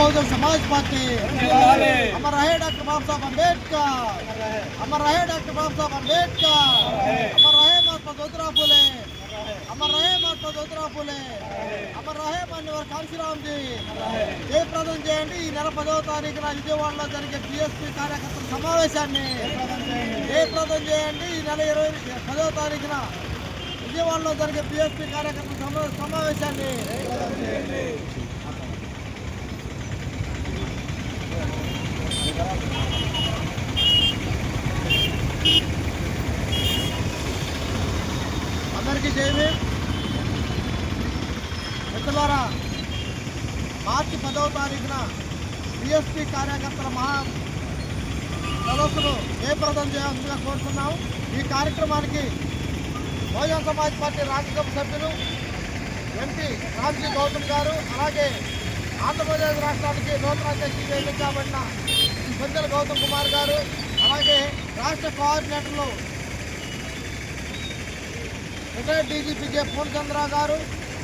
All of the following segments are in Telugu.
बहुजन समाज पार्टी अमर रहे डॉक्टर बाबा साहब अम्बेडकर अमर रहे डॉक्टर बाबा साहब अम्बेडकर अमर रहे महात्मा ज्योतिराव फुले अमर रहे महात्मा ज्योतिराव फुले అమర్ రహే మాన్యవర్ కాంశీరామ్జీ జయప్రదం చేయండి ఈ నెల పదవ తారీఖున విజయవాడలో జరిగే బిఎస్పీ కార్యకర్తల సమావేశాన్ని జయప్రదం చేయండి ఈ నెల ఇరవై పదవ తారీఖున విజయవాడలో జరిగే బిఎస్పీ కార్యకర్తల సమా సమావేశాన్ని అందరికీ జయమే మిత్రులారా మార్చి పదవ తారీఖున బిఎస్పీ కార్యకర్తల మహా సదస్సును జయప్రదం చేయాల్సిందిగా కోరుతున్నాం. ఈ కార్యక్రమానికి బహుజన సమాజ్ పార్టీ రాజ్యసభ సభ్యులు ఎంపీ రాంజీ గౌతమ్ గారు అలాగే ఆంధ్రప్రదేశ్ రాష్ట్రానికి నూతన అధ్యక్షులు ఎన్నికబడిన కొంచెల గౌతమ్ కుమార్ గారు అలాగే రాష్ట్ర కోఆర్డినేటర్లు రిటైర్డ్ డీజీపీ జె పూర్ణచంద్ర గారు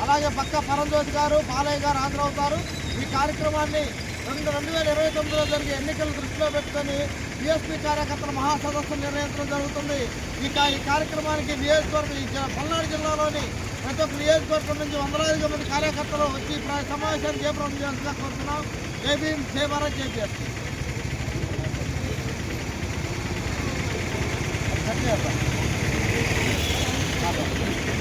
అలాగే పక్క పరంజ్యోతి గారు బాలయ్య గారు హాజరవుతారు ఈ కార్యక్రమాన్ని రెండు రెండు వేల ఇరవై తొమ్మిదిలో జరిగే ఎన్నికలు దృష్టిలో పెట్టుకొని బీఎస్పీ కార్యకర్తల మహాసదస్సు నిర్వహించడం జరుగుతుంది. ఇక ఈ కార్యక్రమానికి నియోజకవర్గం ఈ పల్నాడు జిల్లాలోని ప్రతి ఒక్క నియోజకవర్గం నుంచి వందలాదిగా మంది కార్యకర్తలు వచ్చి సమావేశాన్ని జయప్రదం చేయాల్సిందిగా కోరుతున్నాం. జై భీమ్ జై భారత్ どうぞ。